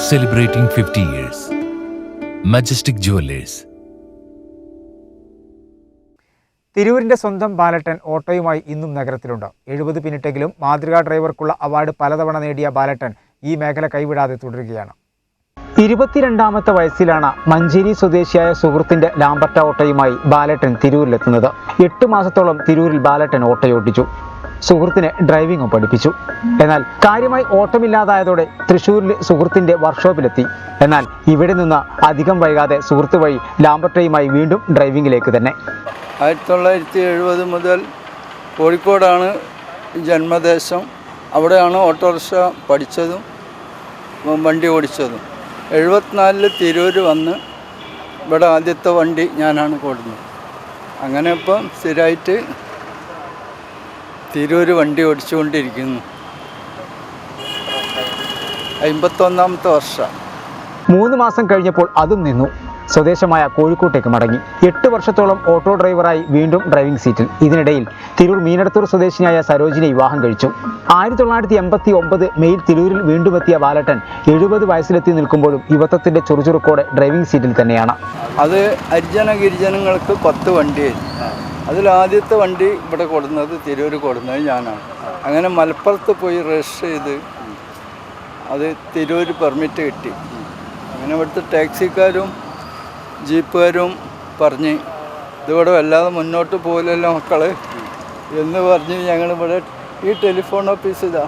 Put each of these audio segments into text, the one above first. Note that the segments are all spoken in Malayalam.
celebrating 50 years. Majestic Jewelers. തിരൂരിന്റെ സ്വന്തം ബാലട്ടൻ ഓട്ടോയുമായി ഇന്നും നഗരത്തിലുണ്ട് എഴുപത് പിന്നിട്ടെങ്കിലും മാതൃകാ ഡ്രൈവർക്കുള്ള അവാർഡ് പലതവണ നേടിയ ബാലട്ടൻ ഈ മേഖല കൈവിടാതെ തുടരുകയാണ് ഇരുപത്തിരണ്ടാമത്തെ വയസ്സിലാണ് മഞ്ചേരി സ്വദേശിയായ സുഹൃത്തിന്റെ ലാംബർട്ട ഓട്ടോയുമായി ബാലട്ടൻ തിരൂരിലെത്തുന്നത് എട്ട് മാസത്തോളം തിരൂരിൽ ബാലട്ടൻ ഓട്ടോയോട്ടിച്ചു സുഹൃത്തിനെ ഡ്രൈവിംഗും പഠിപ്പിച്ചു. എന്നാൽ കാര്യമായി ഓട്ടമില്ലാതായതോടെ തൃശ്ശൂരിലെ സുഹൃത്തിന്റെ വർക്ക്ഷോപ്പിലെത്തി എന്നാൽ ഇവിടെ നിന്ന് അധികം വൈകാതെ സുഹൃത്ത് വഴി ലാംബർട്ടയുമായി വീണ്ടും ഡ്രൈവിംഗിലേക്ക് തന്നെ. ആയിരത്തി തൊള്ളായിരത്തി എഴുപത് മുതൽ കോഴിക്കോടാണ് ജന്മദേശം. അവിടെയാണ് ഓട്ടോറിക്ഷ പഠിച്ചതും വണ്ടി ഓടിച്ചതും. എഴുപത്തിനാലിൽ തിരൂർ വന്ന് ഇവിടെ ആദ്യത്തെ വണ്ടി ഞാനാണ് കൊടുക്കുന്നത് അങ്ങനെ ഇപ്പം സ്ഥിരമായിട്ട് തിരൂർ വണ്ടി ഓടിച്ചുകൊണ്ടിരിക്കുന്നു. അമ്പത്തൊന്നാമത്തെ വർഷം. മൂന്ന് മാസം കഴിഞ്ഞപ്പോൾ അതും നിന്നു. സ്വദേശമായ കോഴിക്കോട്ടേക്ക് മടങ്ങി. എട്ട് വർഷത്തോളം ഓട്ടോ ഡ്രൈവറായി വീണ്ടും ഡ്രൈവിംഗ് സീറ്റിൽ. ഇതിനിടയിൽ തിരൂർ മീനടത്തൂർ സ്വദേശിനിയായ സരോജിനെ വിവാഹം കഴിച്ചു. ആയിരത്തി തൊള്ളായിരത്തി എൺപത്തി ഒമ്പത് മെയിൽ തിരൂരിൽ വീണ്ടും എത്തിയ ബാലട്ടൻ എഴുപത് വയസ്സിലെത്തി നിൽക്കുമ്പോഴും യുവത്വത്തിന്റെ ചുറുചുറുക്കോടെ ഡ്രൈവിംഗ് സീറ്റിൽ തന്നെയാണ്. അത് ഹരിജന ഗിരിജനങ്ങൾക്ക് പത്ത് വണ്ടിയായിരുന്നു അതിൽ ആദ്യത്തെ വണ്ടി ഇവിടെ കൊടുന്നത് തിരൂർ കൊടുന്നത് ഞാനാണ്. അങ്ങനെ മലപ്പുറത്ത് പോയി രജിസ്റ്റർ ചെയ്ത് അത് തിരൂർ പെർമിറ്റ് കിട്ടി. അങ്ങനെ ഇവിടുത്തെ ടാക്സിക്കാരും ജീപ്പുകാരും പറഞ്ഞ് ഇതിവിടെ വല്ലാതെ മുന്നോട്ട് പോകില്ലല്ലോ മക്കൾ. എന്ന് പറഞ്ഞ് ഞങ്ങളിവിടെ ഈ ടെലിഫോൺ ഓഫീസ് ഇതാ.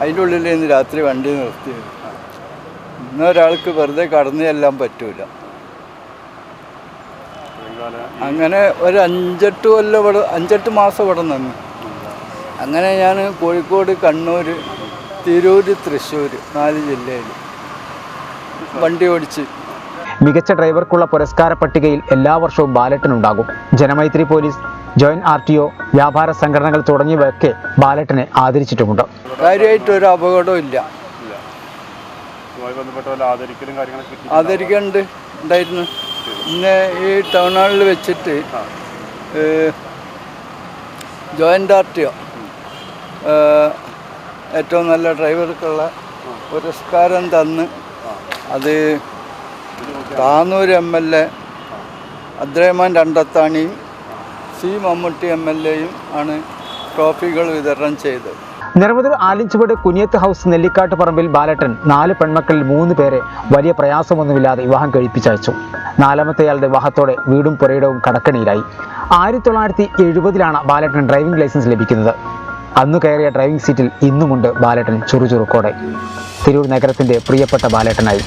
അതിന്റെ ഉള്ളിൽ ഇന്ന് രാത്രി വണ്ടി നിർത്തി ഇന്നൊരാൾക്ക് വെറുതെ കടന്നു ചെല്ലാൻ പറ്റൂല. അങ്ങനെ ഒരു അഞ്ചെട്ട് കൊല്ലം ഇവിടെ അഞ്ചെട്ട് മാസം ഇവിടെ നിന്നു. അങ്ങനെ ഞാൻ കോഴിക്കോട് കണ്ണൂർ തിരൂർ തൃശ്ശൂർ നാല് ജില്ലയിൽ വണ്ടി ഓടിച്ച്. മികച്ച ഡ്രൈവർക്കുള്ള പുരസ്കാര പട്ടികയിൽ എല്ലാ വർഷവും ബാലറ്റിനുണ്ടാകും Janamaithri police joint R T O വ്യാപാര സംഘടനകൾ തുടങ്ങിയവയൊക്കെ ബാലറ്റിനെ ആദരിച്ചിട്ടുമുണ്ട്. കാര്യമായിട്ട് ഒരു അപകടവും ഇല്ല. ആദരിക്കുന്നുണ്ട് ഉണ്ടായിരുന്നു. ഇന്ന് ഈ ടൗൺ ഹാളിൽ വെച്ചിട്ട് ജോയിന്റ് ആർ ടി ഒ ഏറ്റവും നല്ല ഡ്രൈവർക്കുള്ള പുരസ്കാരം തന്ന് അത് താന്നൂർ എം എൽ എ രണ്ടത്താണിയും സി മമ്മൂട്ടി എം എൽ എയും ആണ് ട്രോഫികൾ വിതരണം ചെയ്തത്. നിരവധി ആലിഞ്ചുവട് കുനിയത്ത് ഹൗസ് നെല്ലിക്കാട്ട് പറമ്പിൽ ബാലട്ടൻ നാല് പെൺമക്കളിൽ മൂന്ന് പേരെ വലിയ പ്രയാസമൊന്നുമില്ലാതെ വിവാഹം കഴിപ്പിച്ചയച്ചു. നാലാമത്തെയാളുടെ വിവാഹത്തോടെ വീടും പുരയിടവും കടക്കണിയിലായി. ആയിരത്തി തൊള്ളായിരത്തി എഴുപതിലാണ് ബാലട്ടൻ ഡ്രൈവിംഗ് ലൈസൻസ് ലഭിക്കുന്നത്. അന്ന് കയറിയ ഡ്രൈവിംഗ് സീറ്റിൽ ഇന്നുമുണ്ട് ബാലട്ടൻ ചുറുചുറുക്കോടെ. തിരൂർ നഗരത്തിന്റെ പ്രിയപ്പെട്ട ബാലട്ടനായി.